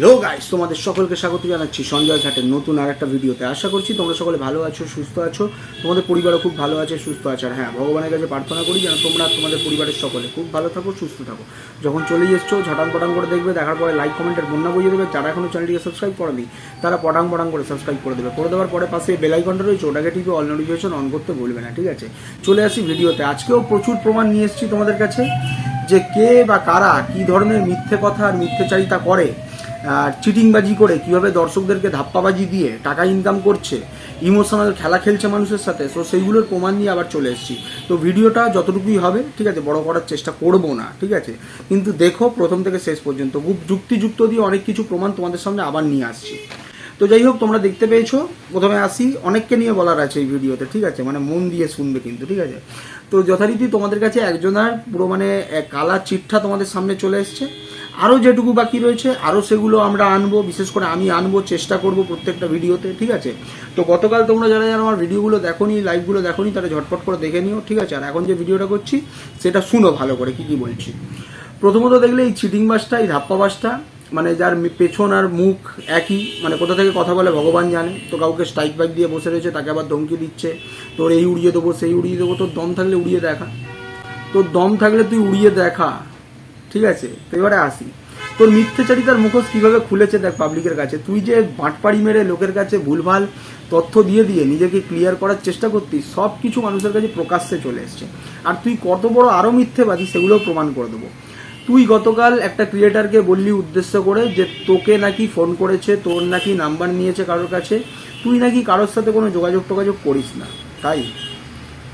Hello guys, তোমাদের সকলকে স্বাগত জানাচ্ছি সঞ্জয় ঘাটের নতুন আর একটা ভিডিওতে। আশা করছি তোমরা সকলে ভালো আছো, সুস্থ আছো। তোমাদের পরিবারও খুব ভালো আছে, সুস্থ আছে। আর হ্যাঁ ভগবানের কাছে প্রার্থনা করি যেন তোমরা তোমাদের পরিবারের সকলে খুব ভালো থাকো, সুস্থ থাকো। যখন চলে এসছো, ঝটাং পটাং করে দেখবে, দেখার পরে লাইক কমেন্টের বন্যা বুঝিয়ে দেবে। যারা এখনও চ্যানেলটিকে সাবস্ক্রাইব করেনি, তারা পটাং পটাং করে সাবস্ক্রাইব করে দেবে। করে দেওয়ার পরে পাশে বেলাইকনটা রয়েছে, ওটাকে টিপে অল নোটিফিকেশন অন করতে ভুলবে না, ঠিক আছে? চলে আসি ভিডিওতে। আজকেও প্রচুর প্রমাণ নিয়ে এসেছি তোমাদের কাছে যে কে বা কারা কি ধরনের মিথ্যে কথা আর মিথ্যেচারিতা করে। চিটিংবাজি করে কীভাবে দর্শকদেরকে ধাপ্পাবাজি দিয়ে টাকা ইনকাম করছে ইমোশনাল খেলা খেলছে মানুষের সাথে সো সেইগুলোর প্রমাণ নিয়ে আবার চলে এসেছি। তো ভিডিওটা যতটুকুই হবে, ঠিক আছে, বড় করার চেষ্টা করব না, ঠিক আছে? কিন্তু দেখো, প্রথম থেকে শেষ পর্যন্ত খুব যুক্তিযুক্ত দিয়ে অনেক কিছু প্রমাণ তোমাদের সামনে আবার নিয়ে আসছি। তো যাই হোক, তোমরা দেখতে পেয়েছ। প্রথমে আসি, অনেককে নিয়ে বলার আছে এই ভিডিওতে, ঠিক আছে? মানে মন দিয়ে শুনবে কিন্তু, ঠিক আছে? তো যথারীতি তোমাদের কাছে একজনের পুরো মানে কালা চিঠা তোমাদের সামনে চলে এসছে। আরও যেটুকু বাকি রয়েছে আরও সেগুলো আমরা আনব, বিশেষ করে আমি আনব, চেষ্টা করব প্রত্যেকটা ভিডিওতে, ঠিক আছে? তো গতকাল তোমরা যারা যারা আমার ভিডিওগুলো দেখো নি লাইভগুলো দেখো নি তারা ঝটপট করে দেখে নিও, ঠিক আছে? আর এখন যে ভিডিওটা করছি, সেটা শুনো ভালো করে, কি কি বলছি? প্রথমত দেখলে এই চিটিং বাসটা, এই ধাপ্পা বাসটা মানে যার পেছন আর মুখ একই মানে কোথা থেকে কথা বলে ভগবান জানে। তো কাউকে স্ট্রাইক বাইক দিয়ে বসে রয়েছে, তাকে আবার ধমকি দিচ্ছে। তোর এই উড়িয়ে দেবো, সেই উড়িয়ে দেবো, তোর দম থাকলে উড়িয়ে দেখা। তোর দম থাকলে তুই উড়িয়ে দেখা। ঠিক আছে? তো এবারে আসি। তোর মিথ্যেচারিতার মুখোশ কীভাবে খুলেছে দেখ পাবলিকের কাছে। তুই যে বাঁটপাড়ি মেরে লোকের কাছে ভুলভাল তথ্য দিয়ে দিয়ে নিজেকে ক্লিয়ার করার চেষ্টা করতিস সব কিছু মানুষের কাছে প্রকাশ্যে চলে এসছে। আর তুই কত বড় আরও মিথ্যেবাদী সেগুলোও প্রমাণ করে দেবো। তুই গতকাল একটা ক্রিয়েটারকে বললি উদ্দেশ্য করে যে তোকে নাকি ফোন করেছে, তোর নাকি নাম্বার নিয়েছে কারোর কাছে, তুই নাকি কারোর সাথে কোনো যোগাযোগ টোগাযোগ করিস না। তাই?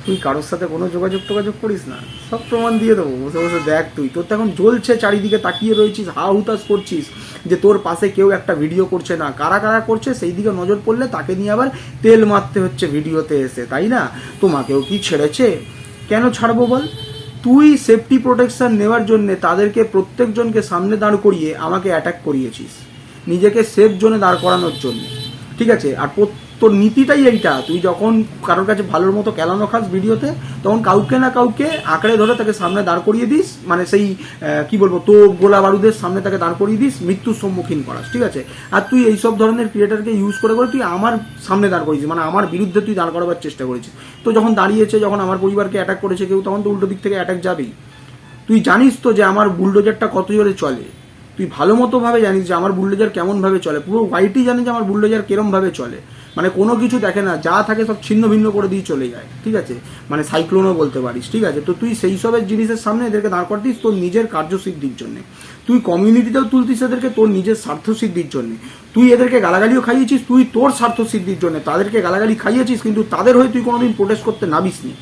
তুই কারোর সাথে কোনো যোগাযোগ টোগাযোগ করিস না? সব প্রমাণ দিয়ে দেবো, বসে বসে দেখ তুই। তোর তো এখন জ্বলছে, চারিদিকে তাকিয়ে রয়েছিস, হা হুতাশ করছিস যে তোর পাশে কেউ একটা ভিডিও করছে না। কারা কারা করছে সেই দিকে নজর পড়লে তাকে নিয়ে আবার তেল মারতে হচ্ছে ভিডিওতে এসে, তাই না? তোমাকেও কি ছেড়েছে? কেন ছাড়বো বল? তুই সেফটি প্রোটেকশন নেওয়ার জন্য তাদেরকে প্রত্যেকজনকে সামনে দাঁড় করিয়ে আমাকে অ্যাটাক করিয়েছিস। নিজেকে সেফ জোনে দাঁড় করানোর জন্য। ঠিক আছে? আর প্রত- তোর নীতিটাই এইটা। তুই যখন কারোর কাছে ভালোর মতো কেলানো খাস ভিডিওতে, তখন কাউকে না কাউকে আঁকড়ে ধরে তাকে সামনে দাঁড় করিয়ে দিস মানে সেই কি বলব তো গোলা বারুদের সামনে তাকে দাঁড় করিয়ে দিস, মৃত্যুর সম্মুখীন করাস, ঠিক আছে? আর তুই এইসব ধরনের ক্রিয়েটারকে ইউজ করে করে তুই আমার সামনে দাঁড় করিয়েছিস মানে আমার বিরুদ্ধে তুই দাঁড় করাবার চেষ্টা করেছিস। তো যখন দাঁড়িয়েছে, যখন আমার পরিবারকে অ্যাটাক করেছে কেউ, তখন তো উল্টো দিক থেকে অ্যাটাক যাবেই। তুই জানিস তো যে আমার বুলডোজারটা কত জোরে চলে? তুই ভালো মতো ভাবে জানিস যে আমার বুলডোজার কেমন ভাবে চলে? পুরো হোয়াইটই জানিস যে আমার বুলডোজার কেরম ভাবে চলে? মানে কোনো কিছু দেখে না, যা থাকে সব ছিন্ন ভিন্ন করে দিয়ে চলে যায়, ঠিক আছে? মানে সাইক্লোনও বলতে পারিস, ঠিক আছে? তো তুই সেই সবের জিনিসের সামনে এদেরকে দাঁড় করতিস তোর নিজের কার্যসিদ্ধির জন্য। তুই কমিউনিটিতেও তুলতিস এদেরকে তোর নিজের স্বার্থ সিদ্ধির জন্য। তুই এদেরকে গালাগালিও খাইয়েছিস, তুই তোর স্বার্থ সিদ্ধির জন্য তাদেরকে গালাগালি খাইয়েছিস, কিন্তু তাদের হয়ে তুই কোনোদিন প্রোটেস্ট করতে নাবিসনি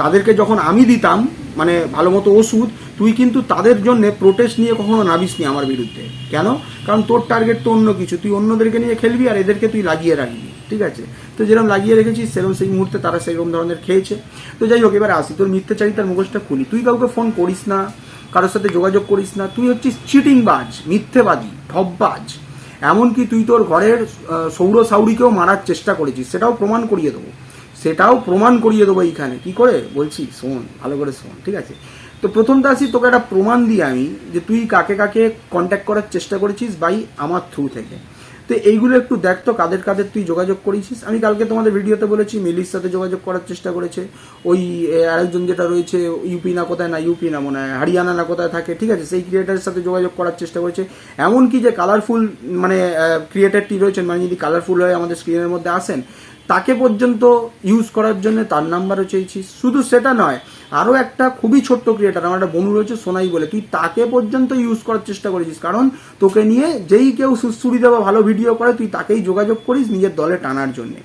তাদেরকে যখন আমি দিতাম মানে ভালো মতো ওষুধ, তুই কিন্তু তাদের জন্য প্রোটেস্ট নিয়ে কখনো নাবিসনি আমার বিরুদ্ধে। কেন? কারণ তোর টার্গেট তো অন্য কিছু, তুই অন্যদেরকে নিয়ে খেলবি আর এদেরকে তুই লাগিয়ে রাখবি। ঠিক আছে? তো যেরকম লাগিয়ে রেখেছিস সেরকম সেই মুহূর্তে তারা সেরকম ধরনের খেয়েছে। তো যাই হোক, এবার আসি। তোর মিথ্যে মিথ্যাচারিতার মুখোশটা খুলি। তুই কাউকে ফোন করিস না, কারোর সাথে যোগাযোগ করিস না। তুই হচ্ছিস চিটিংবাজ মিথ্যেবাদী ঢপবাজ এমনকি তুই তোর ঘরের সৌর সাউরিকেও মারার চেষ্টা করেছিস। সেটাও প্রমাণ করিয়ে দেবো। সেটাও প্রমাণ করিয়ে দেবো এইখানে। কি করে? বলছি, শোন, ভালো করে শোন, ঠিক আছে? তো প্রথমটা আসি, তোকে একটা প্রমাণ দিই আমি যে তুই কাকে কাকে কন্ট্যাক্ট করার চেষ্টা করেছিস বাই আমার থ্রু থেকে। তো এইগুলো একটু দেখ তো, কাদের কাদের তুই যোগাযোগ করেছিস? আমি কালকে তোমাদের ভিডিওতে বলেছি, মিলির সাথে যোগাযোগ করার চেষ্টা করেছে। ওই আরেকজন যেটা রয়েছে, ইউপি না কোথায়, না ইউপি না মনে হয়, হরিয়ানা না কোথায় থাকে, ঠিক আছে? সেই ক্রিয়েটারের সাথে যোগাযোগ করার চেষ্টা করেছে। এমনকি যে কালারফুল মানে ক্রিয়েটারটি রয়েছেন মানে যদি কালারফুল হয়ে আমাদের স্ক্রিনের মধ্যে আসেন তাকে পর্যন্ত ইউজ করার জন্য তার নাম্বারও চেয়েছিস। শুধু সেটা নয় আরও একটা খুবই ছোট্ট ক্রিয়েটার আমার একটা বন্ধু রয়েছে সোনাই বলে, তুই তাকে পর্যন্ত ইউজ করার চেষ্টা করেছিস, কারণ তোকে নিয়ে যেই কেউ সুস্থুরি দেওয়া ভালো ভিডিও করে, তুই তাকেই যোগাযোগ করিস নিজের দলে টানার জন্যে।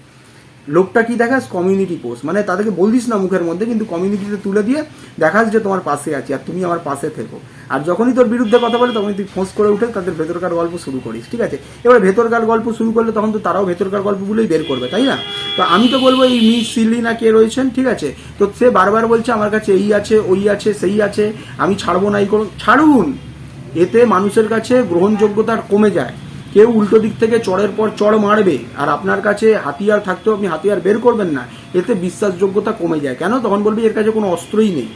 লোকটা কি দেখাস কমিউনিটি পোস্ট মানে তাদেরকে বলদিস না মুখের মধ্যে, কিন্তু কমিউনিটিতে তুলে দিয়ে দেখাস যে তোমার পাশে আছি আর তুমি আমার পাশে থেকো। আর যখনই তোর বিরুদ্ধে কথা বলে, তখনই তুই ফোঁস করে উঠে তাদের ভেতরকার গল্প শুরু করিস, ঠিক আছে? এবার ভেতরকার গল্প শুরু করলে তখন তো তারাও ভেতরকার গল্পগুলোই বের করবে, তাই না? তো আমি তো বলব এই মিস সিলি না কে রয়েছেন, ঠিক আছে? তো সে বারবার বলছে, আমার কাছে এই আছে, ওই আছে, সেই আছে, আমি ছাড়বো না, এই করুন ছাড়ুন! এতে মানুষের কাছে গ্রহণযোগ্যতা কমে যায়। কেউ উল্টো দিক থেকে চড়ের পর চড় মারবে, আর আপনার কাছে হাতিয়ার থাকতেও আপনি হাতিয়ার বের করবেন না, এতে বিশ্বাসযোগ্যতা কমে যায়। কেন? তখন বলবি, এর কাছে কোনো অস্ত্রই নেই।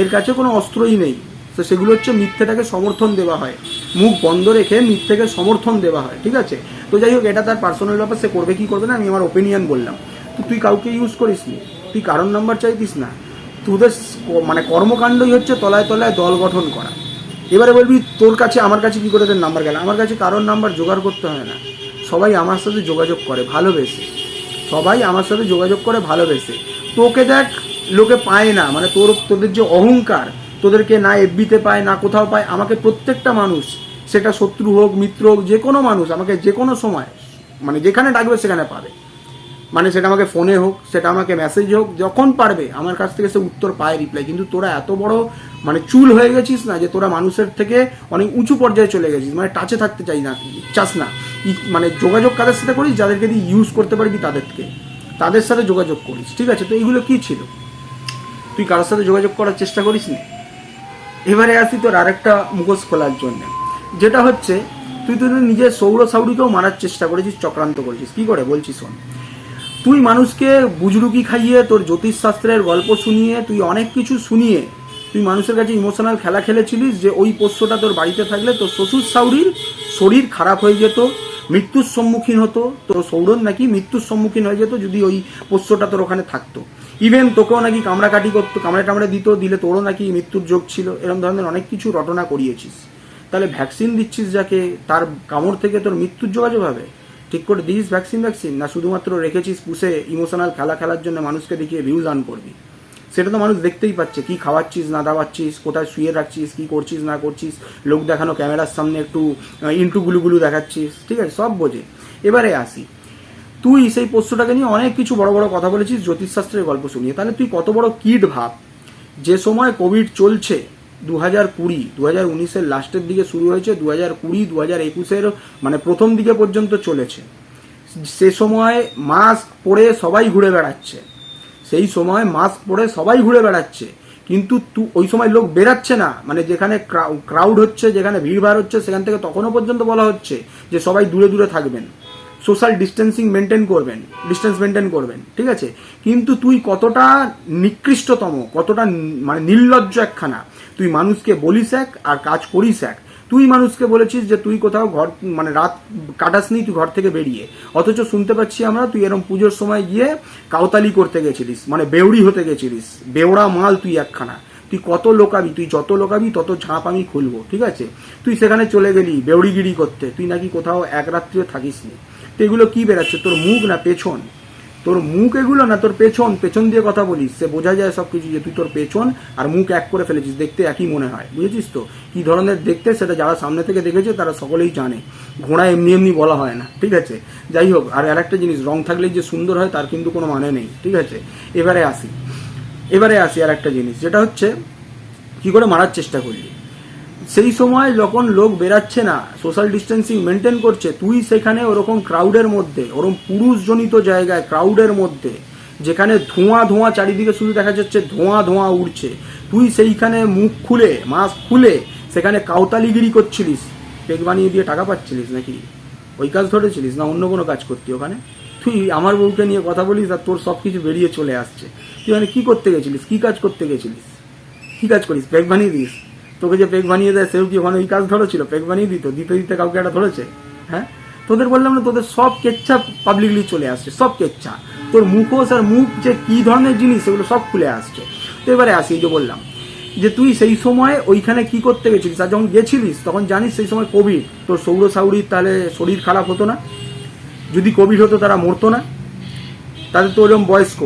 এর কাছে কোনো অস্ত্রই নেই। তো সেগুলো হচ্ছে মিথ্যেটাকে সমর্থন দেওয়া হয়। মুখ বন্ধ রেখে মিথ্যেকে সমর্থন দেওয়া হয়, ঠিক আছে? তো যাই হোক, এটা তার পার্সোনাল ব্যাপার, সে করবে কি করবে না, আমি আমার ওপিনিয়ন বললাম। তো তুই কাউকে ইউজ করিস নি? তুই কারণ নাম্বার চাইতিস না? তোদের মানে কর্মকাণ্ডই হচ্ছে তলায় তলায় দল গঠন করা। এবারে বলবি তোর কাছে, আমার কাছে কি করে তোর নাম্বার গেল? আমার কাছে কারোর নাম্বার জোগাড় করতে হয় না। সবাই আমার সাথে যোগাযোগ করে, ভালোবেসে। সবাই আমার সাথে যোগাযোগ করে, ভালোবেসে। তোকে দেখ, লোকে পায় না। মানে তোর, তোদের যে অহংকার, তোদেরকে না এফবিতে পায়, না কোথাও পায়, আমাকে প্রত্যেকটা মানুষ, সেটা শত্রু হোক, মিত্র হোক, যে কোনো মানুষ, আমাকে যে কোনো সময় মানে যেখানে ডাকবে সেখানে পাবে। মানে সেটা আমাকে ফোনে হোক, সেটা আমাকে মেসেজ হোক, যখন পারবে, আমার কাছ থেকে সে উত্তর পায় রিপ্লাই কিন্তু তোরা এত বড় মানে চুল হয়ে গেছিস না যে তোরা মানুষের থেকে অনেক উঁচু পর্যায়ে চলে গেছিস মানে টাচে থাকতে চাই না, চাস না। মানে যোগাযোগ কাদের সাথে করিস, যাদেরকে দিয়ে ইউজ করতে পারবি তাদেরকে। তাদের সাথে যোগাযোগ করিস, ঠিক আছে? তো এইগুলো কী ছিল? তুই কারোর সাথে যোগাযোগ করার চেষ্টা করিস নি এবারে আসি তোর আরেকটা মুখোশ খোলার জন্য। যেটা হচ্ছে, তুই তোর নিজের সৌর সাউরিকেও মারার চেষ্টা করেছিস, চক্রান্ত করেছিস। কি করে? বলছিস শোন। তুই মানুষকে বুজরুকি খাইয়ে তোর জ্যোতিষশাস্ত্রের গল্প শুনিয়ে, তুই অনেক কিছু শুনিয়ে তুই মানুষের কাছে ইমোশনাল খেলা খেলেছিলিস যে ওই পোষ্যটা তোর বাড়িতে থাকলে তোর শ্বশুর সাউরির শরীর খারাপ হয়ে যেত, মৃত্যুর সম্মুখীন হতো, তোর সৌরন নাকি মৃত্যুর সম্মুখীন হয়ে যেত যদি ওই পোষ্যটা তোর ওখানে থাকতো। ইভেন তোকেও নাকি কামড়াকাটি করতো, কামড়ে টামড়ে দিত, দিলে তোরও নাকি মৃত্যুর যোগ ছিল এরকম ধরনের অনেক কিছু রটনা করিয়েছিস। তাহলে ভ্যাকসিন দিচ্ছিস যাকে, তার কামড় থেকে তোর মৃত্যুর যোগাযোগ হবে? ঠিক করে দিস ভ্যাকসিন ভ্যাকসিন না শুধুমাত্র রেখেছিস পুষে ইমোশনাল খেলা খেলার জন্য মানুষকে দেখিয়ে ভিউজ আন করবি। সেটা তো মানুষ দেখতেই পাচ্ছে। কি খাওয়াচ্ছিস, না দাওয়াচ্ছিস, কোথায় শুয়ে রাখছিস, কি করছিস, না করছিস, লোক দেখানো ক্যামেরার সামনে একটু ইন্টু গুলুগুলু দেখাচ্ছিস, ঠিক আছে? সব বোঝে। এবারে আসি। তুই সেই পোষ্যটাকে নিয়ে অনেক কিছু বড় বড় কথা বলেছিস, জ্যোতিষশাস্ত্রের গল্প শুনিয়ে। তাহলে তুই কত বড় কিড ভাব? যে সময় কোভিড চলছে দু হাজার কুড়ি দু হাজার উনিশের লাস্টের দিকে শুরু হয়েছে দু হাজার কুড়ি দু হাজার একুশের মানে প্রথম দিকে পর্যন্ত চলেছে। সে সময় মাস্ক পরে সবাই ঘুরে বেড়াচ্ছে। সেই সময় মাস্ক পরে সবাই ঘুরে বেড়াচ্ছে। কিন্তু ওই সময় লোক বেরাচ্ছে না। মানে যেখানে ক্রাউড হচ্ছে, যেখানে ভিড়ভাড় হচ্ছে, সেখান থেকে তখনও পর্যন্ত বলা হচ্ছে যে সবাই দূরে দূরে থাকবেন। সোশ্যাল ডিস্টেন্সিং মেনটেন করবেন ডিস্টেন্স মেনটেন করবেন, ঠিক আছে? কিন্তু তুই কতটা নিকৃষ্টতম, কতটা মানে নির্লজ্জ একখানা, তুই মানুষকে বলিস এক আর কাজ করিস এক। তুই মানুষকে বলেছিস যে তুই কোথাও ঘর মানে রাত কাটাসনি তুই ঘর থেকে বেরিয়ে। অথচ শুনতে পাচ্ছি আমরা, তুই এরকম পুজোর সময় গিয়ে কাউতালি করতে গেছিলিস মানে বেউড়ি হতে গেছিলিস। বেওড়া মাল তুই একখানা। তুই কত লোকাবি, তুই যত লোকাবি, তত ঝাঁপ আমি খুলবো, ঠিক আছে? তুই সেখানে চলে গেলি বেউড়িগিরি করতে। তুই নাকি কোথাও এক রাত্রিও থাকিস নি তো এগুলো কি বেরাচ্ছে তোর মুখ না পেছন? তোর মুখ এগুলো না, তোর পেছন পেছন দিয়ে কথা বলিস। সে বোঝা যায় সব কিছু যে তুই তোর পেছন আর মুখ এক করে ফেলেছিস, দেখতে একই মনে হয়। বুঝেছিস তো? কি ধরনের দেখতে, সেটা যারা সামনে থেকে দেখেছে তারা সকলেই জানে। ঘোড়া এমনি এমনি বলা হয় না, ঠিক আছে? যাই হোক, আর আরেকটা জিনিস, রং থাকলেই যে সুন্দর হয় তার কিন্তু কোনো মানে নেই, ঠিক আছে? এবারে আসি। এবারে আসি আর একটা জিনিস, যেটা হচ্ছে, কি করে মারার চেষ্টা করলি? সেই সময় যখন লোক বেরাচ্ছে না সোশ্যাল ডিস্টেন্সিং মেনটেন করছে, তুই সেখানে ওরকম ক্রাউডের মধ্যে, ওরকম পুরুষজনিত জায়গায় ক্রাউডের মধ্যে, যেখানে ধোঁয়া ধোঁয়া চারিদিকে শুধু দেখা যাচ্ছে ধোঁয়া ধোঁয়া উঠছে তুই সেইখানে মুখ খুলে, মাস্ক খুলে, সেখানে কাউতালিগিরি করছিলিস পেক বানিয়ে দিয়ে টাকা পাচ্ছিলিস নাকি? ওই কাজ ধরেছিলিস না অন্য কোনো কাজ করতি ওখানে? তুই আমার বউকে নিয়ে কথা বলিস আর তোর সব কিছু বেরিয়ে চলে আসছে। তুই মানে কি করতে গেছিলিস? কি কাজ করতে গেছিলিস? কি কাজ করিস? পেক বানিয়ে দিস। তোকে যে পেক বানিয়ে দেয়, সেও কি ওখানে ওই কাজ ধরেছিল? পেক বানিয়ে দিত, দিতে দিতে কাউকে একটা ধরেছে? হ্যাঁ? তোদের বললাম না, তোদের সব কেচ্ছা পাবলিকলি চলে আসছে, সব কেচ্ছা। তোর মুখোশ আর মুখ যে কি ধরনের জিনিস, সেগুলো সব খুলে আসছে। তো এবারে আসি যে বললাম, যে তুই সেই সময় ওইখানে কি করতে গেছিলিস? আর যখন গেছিলিস, তখন জানিস সেই সময় কোভিড তোর সৌর সাউরির তাহলে শরীর খারাপ হতো না। যদি কোভিড হতো, তারা মরতো না। তাদের তো ওরকম বয়স্ক।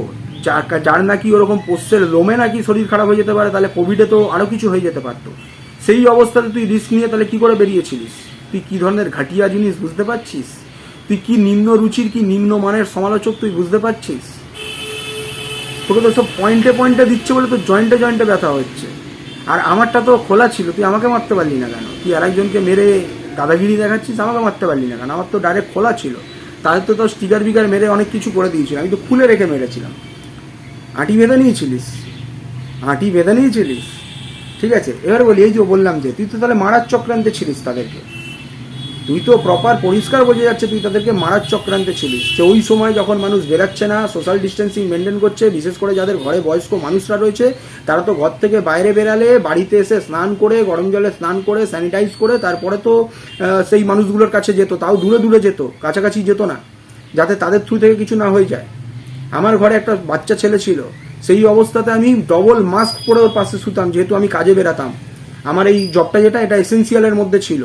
যার নাকি ওরকম পোষ্যের লোমে নাকি শরীর খারাপ হয়ে যেতে পারে, তাহলে কোভিডে তো আরও কিছু হয়ে যেতে পারতো। সেই অবস্থাতে তুই রিস্ক নিয়ে তাহলে কি করে বেরিয়েছিলিস? তুই কি ধরনের ঘাটিয়া জিনিস বুঝতে পারছিস? তুই কি নিম্ন রুচির কি নিম্ন মানের সমালোচক তুই বুঝতে পারছিস? তোকে তো সব পয়েন্টে পয়েন্টে দিচ্ছে বলে তো জয়েন্টে জয়েন্টে ব্যথা হচ্ছে। আর আমারটা তো খোলা ছিল, তুই আমাকে মারতে পারলি না কেন? তুই আরেকজনকে মেরে দাদাগিরি দেখাচ্ছিস, আমাকে মারতে পারলি না কেন? আমার তো ডাইরেক্ট খোলা ছিল। তাদের তো তোর স্টিকার বিকার মেরে অনেক কিছু করে দিয়েছিল। আমি তো খুলে রেখে মেরেছিলাম। আঁটি বেঁধে নিয়েছিলিস? আঁটি বেঁধে নিয়েছিলিস? ঠিক আছে, এবার বলি, এই যে বললাম যে, তুই তো তাহলে মারার চক্রান্তে ছিলিস তাদেরকে। তুই তো প্রপার পরিষ্কার বোঝা যাচ্ছে তুই তাদেরকে মারার চক্রান্তে ছিলিস। যে ওই সময় যখন মানুষ বেরাচ্ছে না সোশ্যাল ডিস্টেন্সিং মেনটেন করছে, বিশেষ করে যাদের ঘরে বয়স্ক মানুষরা রয়েছে, তারা তো ঘর থেকে বাইরে বেরালে, বাড়িতে এসে স্নান করে, গরম জলে স্নান করে স্যানিটাইজ করে, তারপরে তো সেই মানুষগুলোর কাছে যেত, তাও দূরে দূরে যেত, কাছাকাছি যেত না, যাতে তাদের থ্রু থেকে কিছু না হয়ে যায়। আমার ঘরে একটা বাচ্চা ছেলে ছিল, সেই অবস্থাতে আমি ডবল মাস্ক পরে ওর পাশে শুতাম, যেহেতু আমি কাজে বেরাতাম। আমার এই জবটা যেটা, এটা এসেন্সিয়ালের মধ্যে ছিল।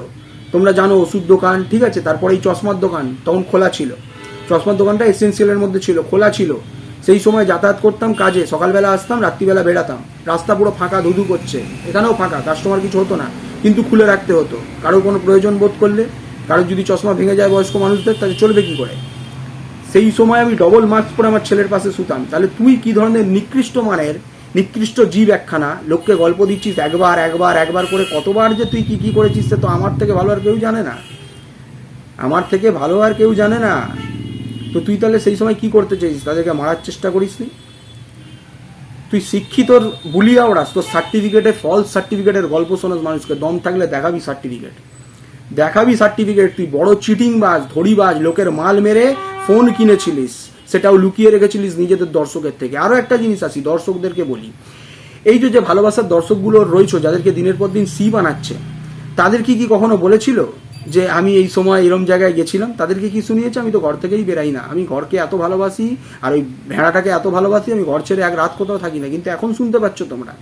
তোমরা জানো ওষুধ দোকান, ঠিক আছে? তারপরে এই চশমার দোকান, তখন খোলা ছিল। চশমার দোকানটা এসেন্সিয়ালের মধ্যে ছিল, খোলা ছিল। সেই সময় যাতায়াত করতাম কাজে, সকালবেলা আসতাম, রাত্রিবেলা বেরাতাম। রাস্তা পুরো ফাঁকা, ধুধু করছে। এখানেও ফাঁকা কাস্টমার কিছু হতো না, কিন্তু খুলে রাখতে হতো। কারও কোনো প্রয়োজন বোধ করলে, কারোর যদি চশমা ভেঙে যায় বয়স্ক মানুষদের, তাহলে চলবে কি করে? সেই সময় আমি ডবল মার্কস পরে আমার ছেলের পাশে শুতাম। তাহলে তুই কি ধরনের নিকৃষ্ট মানের, নিকৃষ্ট জীব একখানা লোককে গল্প দিচ্ছিস একবার একবার একবার করে, কতবার যে তুই কি কি করেছিস সে তো আমার থেকে ভালো আর কেউ জানে না। আমার থেকে ভালো আর কেউ জানে না। তো তুই তাহলে সেই সময় কি করতে চাইছিস? তাদেরকে মারার চেষ্টা করিস নি? তুই শিক্ষিতর বুলিয়া ওড়াস। তোর সার্টিফিকেটে ফলস সার্টিফিকেটের গল্প শোনাস মানুষকে। দম থাকলে দেখাবি সার্টিফিকেট দেখাবি সার্টিফিকেট তুই বড় চিটিং বাজ ধরিবাজ লোকের মাল মেরে ফোন কিনেছিলিস, সেটাও লুকিয়ে রেখেছিলিস নিজেদের দর্শকের থেকে। আরও একটা জিনিস আসি দর্শকদেরকে বলি। এই যে ভালোবাসার দর্শকগুলো রয়েছে, যাদেরকে দিনের পর দিন সি বানাচ্ছে, তাদের কি কি কখনো বলেছিল যে, আমি এই সময় এরম জায়গায় গেছিলাম তাদেরকে কি শুনিয়েছে? আমি তো ঘর থেকেই বেরাই না। আমি ঘরকে এত ভালোবাসি, আর ওই ভেড়াটাকে এত ভালোবাসি, আমি ঘর ছেড়ে এক রাত কোথাও থাকি না। কিন্তু এখন শুনতে পাচ্ছ তোমরা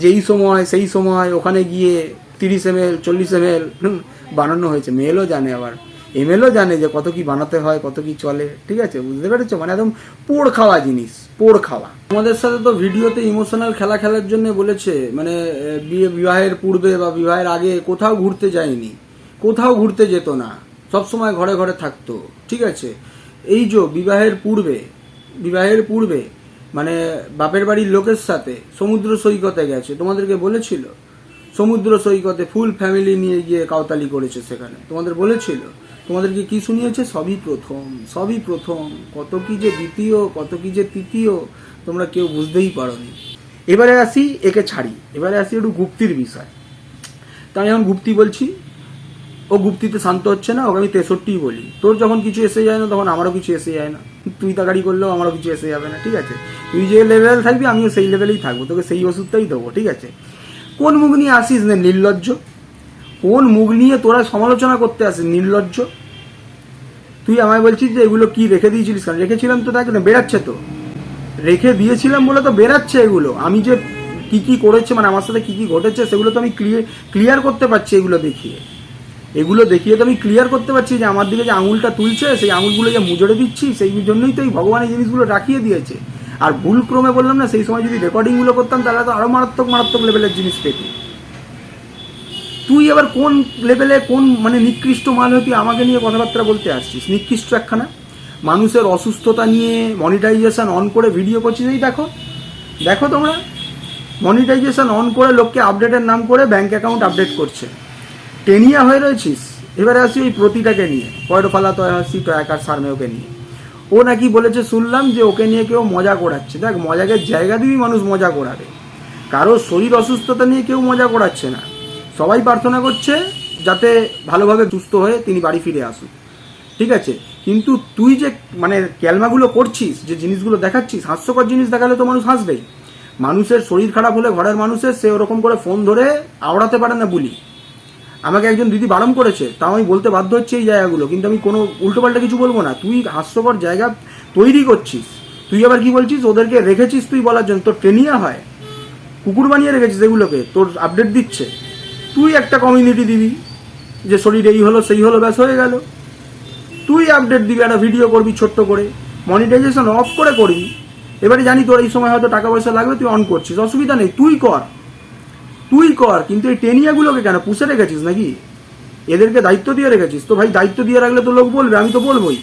যে, এই সময়, সেই সময়, ওখানে গিয়ে তিরিশ এম এল, চল্লিশ এম এল বানানো হয়েছে। মেলও জানে আবার। এমএলও জানে যে কত কি বানাতে হয়, কত কি চলে, ঠিক আছে? বুঝতে পেরেছ? মানে একদম পোড় খাওয়া জিনিস, পোড় খাওয়া। আমাদের সাথে তো ভিডিওতে ইমোশনাল খেলা খেলার জন্য বলেছে মানে বিয়ে, বিবাহের পূর্বে বা বিবাহের আগে কোথাও ঘুরতে যায়নি, কোথাও ঘুরতে যেত না, সব সময় ঘরে ঘরে থাকতো, ঠিক আছে? এই যে বিবাহের পূর্বে বিবাহের পূর্বে মানে বাপের বাড়ির লোকের সাথে সমুদ্র সৈকতে গেছে, তোমাদেরকে বলেছিল? সমুদ্র সৈকতে ফুল ফ্যামিলি নিয়ে গিয়ে কাউতালি করেছে সেখানে, তোমাদের বলেছিল? তোমাদেরকে কি শুনিয়েছে? সবই প্রথম সবই প্রথম। কত কি যে দ্বিতীয়, কত কি যে তৃতীয়, তোমরা কেউ বুঝতেই পারোনি। এবারে আসি, একে ছাড়ি। এবারে আসি একটু গুপ্তির বিষয়। তা আমি এখন গুপ্তি বলছি। ও গুপ্তিতে শান্ত হচ্ছে না, ওকে আমি তেষট্টি বলি। তোর যখন কিছু এসে যায় না, তখন আমারও কিছু এসে যায় না। তুই তাড়াতাড়ি করলেও আমারও কিছু এসে যাবে না, ঠিক আছে? তুই যে লেভেল থাকবি, আমিও সেই লেভেলেই থাকব। তোকে সেই ওষুধটাই দেবো, ঠিক আছে? কোন মুখ নিয়ে আসিস না নির্লজ্জ? কোন মুখ নিয়ে তোরা সমালোচনা করতে আসিস নির্লজ্জ? তুই আমায় বলছিস যে এগুলো কি রেখে দিয়েছিলিস কেন? রেখেছিলাম তো না বেরাচ্ছে তো। রেখে দিয়েছিলাম বলে তো বেরাচ্ছে এগুলো। আমি যে কি কি করেছে মানে আমার সাথে কি কি ঘটেছে, সেগুলো তো আমি ক্লিয়ার করতে পারছি এগুলো দেখিয়ে। এগুলো দেখিয়ে তো আমি ক্লিয়ার করতে পারছি যে আমার দিকে যে আঙুলটা তুলছে, সেই আঙুলগুলো যে মুজড়ে দিচ্ছি, সেই জন্যই তো এই ভগবান এই জিনিসগুলো রাখিয়ে দিয়েছে। আর ভুল ক্রমে বললাম না, সেই সময় যদি রেকর্ডিংগুলো করতাম, তাহলে তো আরও মারাত্মক মারাত্মক লেভেলের জিনিস পেতি। তুই এবার কোন লেভেলে কোন মানে নিকৃষ্ট মাল হয়ে তুই আমাকে নিয়ে কথাবার্তা বলতে আসছিস? নিকৃষ্ট একখানা? মানুষের অসুস্থতা নিয়ে মনিটাইজেশন অন করে ভিডিও করছিস? এই দেখো দেখো তোমরা মনিটাইজেশন অন করে লোককে আপডেটের নাম করে ব্যাঙ্ক অ্যাকাউন্ট আপডেট করছে। টেনিয়া হয়ে রয়েছিস? এবারে আসি ওই প্রতিটাকে নিয়ে পয়ের ফালা, তয় হাসি টয়াকার সারমেয়কে নিয়ে। ও নাকি বলেছে, শুনলাম যে ওকে নিয়ে কেউ মজা করাচ্ছে। দেখ মজাকে জায়গা দিবি মানুষ মজা করাবে। কারও শরীর অসুস্থতা নিয়ে কেউ মজা করাচ্ছে না। সবাই প্রার্থনা করছে যাতে ভালোভাবে সুস্থ হয়ে তিনি বাড়ি ফিরে আসুন ঠিক আছে? কিন্তু তুই যে মানে ক্যালমাগুলো করছিস, যে জিনিসগুলো দেখাচ্ছিস, হাস্যকর জিনিস দেখালে তো মানুষ হাসবেই মানুষের শরীর খারাপ হলে ঘরের মানুষের সে ওরকম করে ফোন ধরে আওড়াতে পারে না বলি। আমাকে একজন দিদি বারণ করেছে, তাও আমি বলতে বাধ্য হচ্ছে এই জায়গাগুলো, কিন্তু আমি কোনো উল্টোপাল্টা কিছু বলব না। তুই হাস্যকর জায়গা তৈরি করছিস। তুই আবার কি বলছিস? ওদেরকে রেখেছিস তুই বলার জন্য। তোর ট্রেনিয়া হয়। কুকুর বানিয়ে রেখেছিস এগুলোকে। তোর আপডেট দিচ্ছে। তুই একটা কমিউনিটি দিবি, যে শরীর এই হলো, সেই হলো, ব্যাস হয়ে গেল। তুই আপডেট দিবি, একটা ভিডিও করবি ছোট্ট করে। মনিটাইজেশন অফ করে করবি। এবারে জানি তোর এই সময় হয়তো টাকা পয়সা লাগবে, তুই অন করছিস। অসুবিধা নেই, তুই কর। তুই কর, কিন্তু এই টেনিয়াগুলোকে কেন? পুষে রেখেছিস নাকি? এদেরকে দায়িত্ব দিয়ে রেখেছিস? তো ভাই, দায়িত্ব দিয়ে রাখলে তো লোক বলবে, আমি তো বলবোই।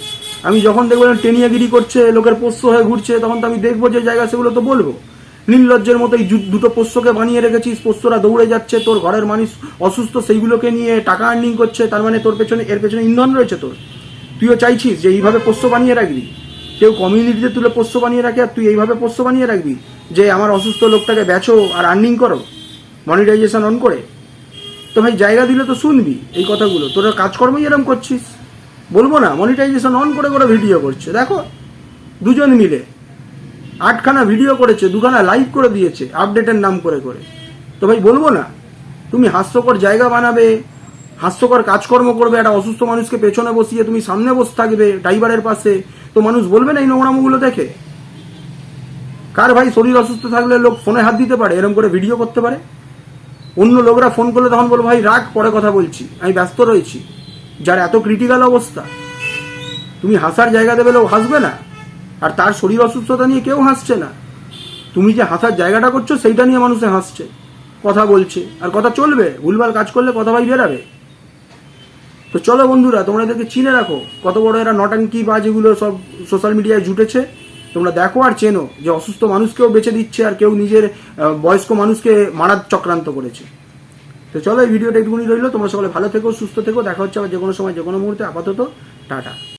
আমি যখন দেখব টেনিয়াগিরি করছে, লোকের পোষ্য হয়ে ঘুরছে, তখন তো আমি দেখব যে জায়গা সেগুলো তো বলব। নির্লজ্জের মতো এই দুটো পোষ্যকে বানিয়ে রেখেছিস, পোষ্যরা দৌড়ে যাচ্ছে, তোর ঘরের মানুষ অসুস্থ, সেইগুলোকে নিয়ে টাকা আর্নিং করছে, তার মানে তোর পেছনে, এর পেছনে ইন্ধন রয়েছে তোর। তুইও চাইছিস যে এইভাবে পোষ্য বানিয়ে রাখবি। কেউ কমিউনিটিতে তুলে পোষ্য বানিয়ে রাখে আর তুই এইভাবে পোষ্য বানিয়ে রাখবি যে আমার অসুস্থ লোকটাকে বেচো আর আর্নিং করো মনিটাইজেশন অন করে। তো ভাই, জায়গা দিলে তো শুনবি এই কথাগুলো। তোরা কাজকর্মই এরম করছিস। বলব না মনিটাইজেশন অন করে করে ভিডিও করছে। দেখো, দুজন মিলে। আটখানা ভিডিও করেছে, দুখানা লাইভ করে দিয়েছে আপডেটের নাম করে করে। তো ভাই, বলব না? তুমি হাস্যকর জায়গা বানাবে, হাস্যকর কাজকর্ম করবে, একটা অসুস্থ মানুষকে পেছনে বসিয়ে তুমি সামনে বসে থাকবে ড্রাইভারের পাশে। তো মানুষ বলবে না এই নোংরামুগুলো দেখে? কার ভাই শরীর অসুস্থ থাকলে লোক ফোনে হাত দিতে পারে এরকম করে ভিডিও করতে পারে? অন্য লোকরা ফোন করলে তখন বলব, ভাই, রাগ, পরে কথা বলছি, আমি ব্যস্ত রয়েছি। যার এত ক্রিটিক্যাল অবস্থা, তুমি হাসার জায়গা দেবে লোক হাসবে না? আর তার শরীর অসুস্থতা নিয়ে কেউ হাসছে না। তুমি যে হাসার জায়গাটা করছ, সেইটা নিয়ে মানুষে হাসছে। কথা বলছে। আর কথা চলবে। ভুলভাল কাজ করলে কথা ভাই বেরাবে। তো চলো বন্ধুরা, তোমরা এদেরকে চিনে রাখো। কত বড় এরা নটাঙ্কি বা যেগুলো সব সোশ্যাল মিডিয়ায় জুটেছে। তোমরা দেখো আর চেনো যে অসুস্থ মানুষকেও বেছে দিচ্ছে আর কেউ নিজের বয়স্ক মানুষকে মারার চক্রান্ত করেছে। তো চলো এই ভিডিওটা একটুখানি রইল। তোমরা সকলে ভালো থেকো, সুস্থ থেকো। দেখা হচ্ছে আবার যে কোনো সময় যে কোনো মুহূর্তে। আপাতত, টাটা।